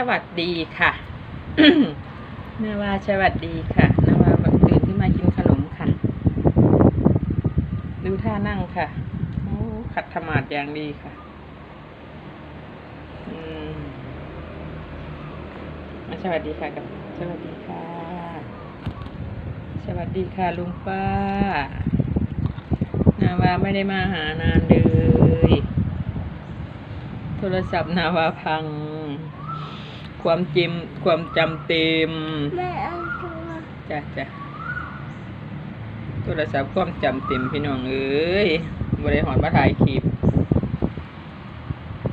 สวัสดีค่ะนาวาสวัสดีค่ะนาวาบังตื่นที่มากินขนมค่ะดูท่านั่งค่ะโอ้ขัดธมาดอย่างดีค่ะอืมมาสวัสดีค่ะกับสวัสดีค่ะ สวัสดีค่ะลุงป้านาวาไม่ได้มาหานานเลย โทรศัพท์นาวาพัง ความจำความจำเต็มแม่เอาตัวจ้ะจ้ะโทรศัพท์ความจำเต็มพี่น้องเอ้ยบริหารมาถ่ายคลิป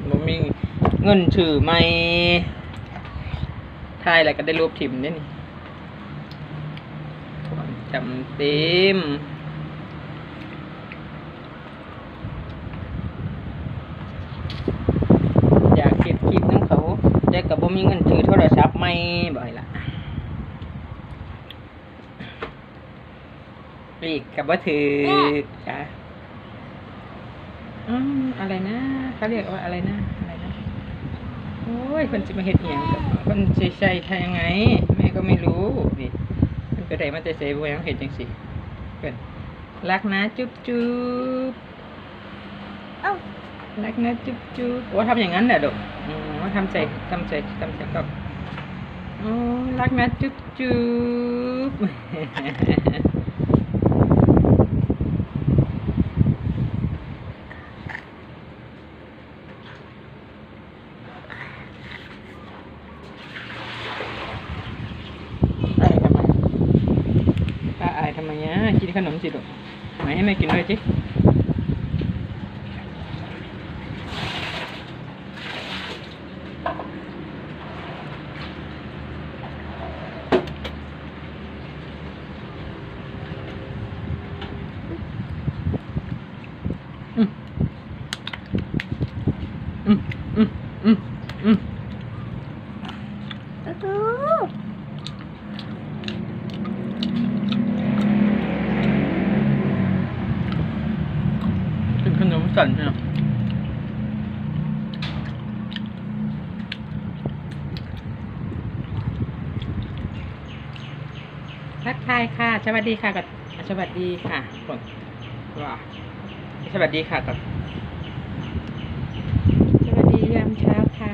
บ่มีเงินถือไม่ถ่ายแล้วก็ได้รูปถิ่มเนี่ยนี่ความจำเต็ม อยากเก็บคลิปน้ำเขาแต่ กับบ่มีเงินถือโทรศัพท์ไม่บ่อยละอีกกับบ่ถือจ้ะอืมอะไรนะเขาเรียกว่าอะไรนะอะไรนะโอ้ยคนจะมาเห็ดเหียงกับคนใส่ใส่ทยังไงแม่ก็ไม่รู้นี่มันไปไหนมันจะใส่บัวยังเห็ดจังสิเกินรักนะจุ๊บจุ๊บเอ้ารักนะจุ๊บจุ๊บว่าทำอย่างนั้นเหรอลูก โอืมว่าทำใจทำใจทำใจก็อ๋อรักนะจุ๊บจุ๊บทำไมเนี่ยกินขนมสิลูกไหนให้แม่กินด้วยสิ อืมอืมอืมอืมอืมเอาตัว กินขนมสั่นเนี่ย ทักทายค่ะ สวัสดีค่ะกับสวัสดีค่ะก่อนว้าสวัสดีค่ะกับสวัสดียามเช้าค่ะ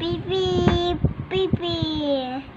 ปีปีปีปีปีปี